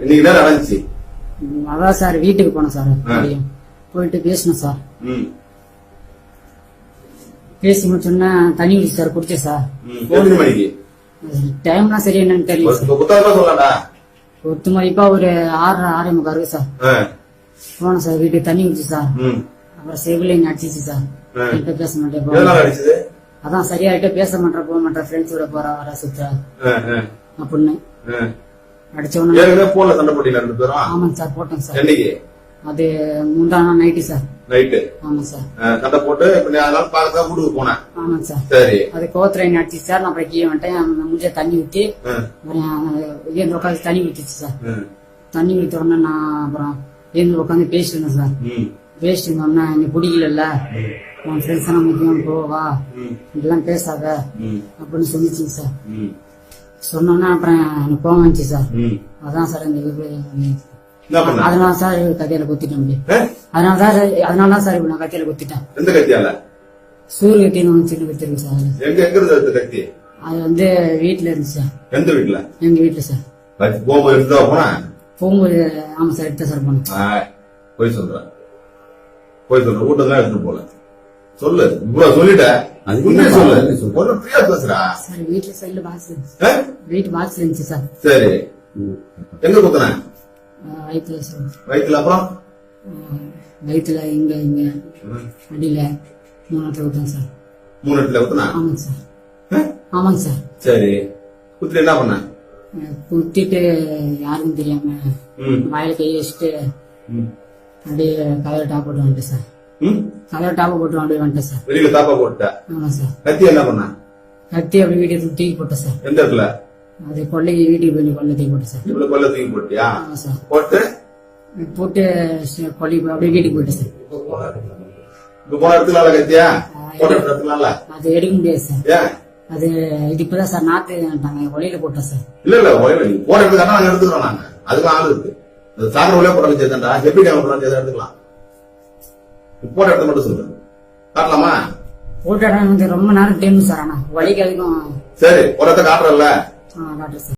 இன்னைக்கு நடந்துச்சு? அதான் சார் வீட்டுக்கு போனேன் சார் போயிட்டு பேசினேன் சார். பேசி முடிச்சோன்னா தண்ணி குடிச்சு சார் குடிச்சேன் சார். டைம்லாம் சரி என்னன்னு தெரியல ஒத்து மதிப்பா ஒரு ஆறு ஆறே முக்கால் இருக்கு சார். போனேன் சார் வீட்டுக்கு தண்ணி குடிச்சு சார். அப்புறம் செவிலிங் அடிச்சிச்சு சார். ஆ. என்கிட்ட பேச மாட்டேன் அதான் சரியாயிட்ட பேச மாட்டேன் போக மாட்டேன். ஃப்ரெண்ட்ஸோட போறா வர ஆ, அப்படின்னு ஆ. அடிச்ச உடனே ஏற்கனவே போன்ல சண்டை ரெண்டு பேரும்? ஆமாங்க சார் போட்டேன் சார். என்னைக்கு? அது முந்தானா நைட்டு சார். நைட்டு? சார். சண்டை போட்டு அதனால வீட்டுக்கு போனேன். சார். சரி. அது கோத்திரைன் அடிச்சு சார். நான் அப்புறம் கீழே வந்துட்டேன். முடிஞ்ச தண்ணி அப்புறம் ஏந்து உட்காந்து தண்ணி ஊற்றிச்சு சார். தண்ணி ஊற்றிட்ட உடனே நான் அப்புறம் ஏந்து உட்காந்து பேசிட்டு இருந்தேன் சார். பேசிட்டு இருந்தோடனே நீ பிடிக்கல உன் ஃப்ரெண்ட்ஸ் எல்லாம் முக்கியம் போ வா. ம், இதெல்லாம் பேசாத. அப்படின்னு சொல்லிச்சுங்க சார். சொன்னோன்னே அப்புறம் எனக்கு கோவம் வந்துச்சு சார். அதான் சார் இந்த அதனால சார் கத்தியில குத்திட்டேன்? அதனால தான் சார் அதனால தான் சார் நான் கத்தியில குத்திட்டேன். எந்த கத்தியால? சூரிய கத்தின்னு ஒன்று சின்ன கத்தி இருக்கு சார். எங்க எங்க இருந்தது அந்த கத்தி? அது வந்து வீட்டுல இருந்துச்சு சார். எந்த வீட்டுல எங்க வீட்டுல சார். போகும்போது எடுத்துவா போனா போகும்போது ஆமா சார் எடுத்தேன் சார் போனேன். போய் சொல்றேன். போய் சொல்ற வீட்டை தான் எடுத்துட்டு போல சொல்லு. இவ்வளவு சொல்லிட்ட. அதுக்கு உண்மையை என்ன சொல்லு. பதில் சொல்லு. ஒன்னும் ஃப்ரீயா பேசுறா சார் வீட்டுல சைடுல பாக்ஸ்? வீட்டு பாக்ஸ் இருந்துச்சு சார். சரி. எங்க குத்துன? வயித்துல சார். வயிற்றுல அப்புறம் இங்க இங்க. அடியில. மூணு இடத்துல விட்டேன் சார். மூணு இடத்துல ஆமாங்க சார்? ஆமாங்க சார். சரி. குத்துட்டு என்ன பண்ண? குத்திட்டு யாருக்கும் தெரியாம வாயில கை வச்சுட்டு அப்படியே கலர் டாப் போட்டு வந்துட்டேன் சார். ம். கலர் டாப் போட்டு வந்துட்டேன் சார். வெளியில தாப்பா போட்டுட்ட? ஆமா சார். கத்தி என்ன பண்ண? கத்தி அப்படி வீட்டுக்கு தூக்கி போட்டேன் சார். எந்த இடத்துல? அது கொள்ளைக்கு வீட்டுக்கு போய் கொள்ளை தூக்கி போட்டேன் சார். இவ்வளவு கொல்ல தூக்கி போட்டியா? ஆமா சார். போட்டு? போட்டு போய் அப்படியே வீட்டுக்கு போயிட்டேன் சார். இப்ப போன இடத்துல கத்தியா? போட்ட இடத்துல அது எடுக்க முடியாது சார். ஏன் அது இது இப்பதான் சார் நாத்து நாங்க ஒலையில போட்டோம் சார். இல்ல இல்ல ஒரே நீ போன இடத்துக்கு நாங்க எடுத்துக்கிறோம் நாங்க. அதுக்கு ஆள் இருக்கு. சேர்த்தாண்டா எப்படி டேம் போட்டாலும் சேர்த்து எடுத்துக்கலாம். போட்ட இடத்த மட்டும் சொல்லு. காட்டலாமா போட்ட இடம் வந்து ரொம்ப நேரம் டைம் சார் ஆனா வலிக்கு அதுக்கும் சரி ஒரு இடத்த சார்.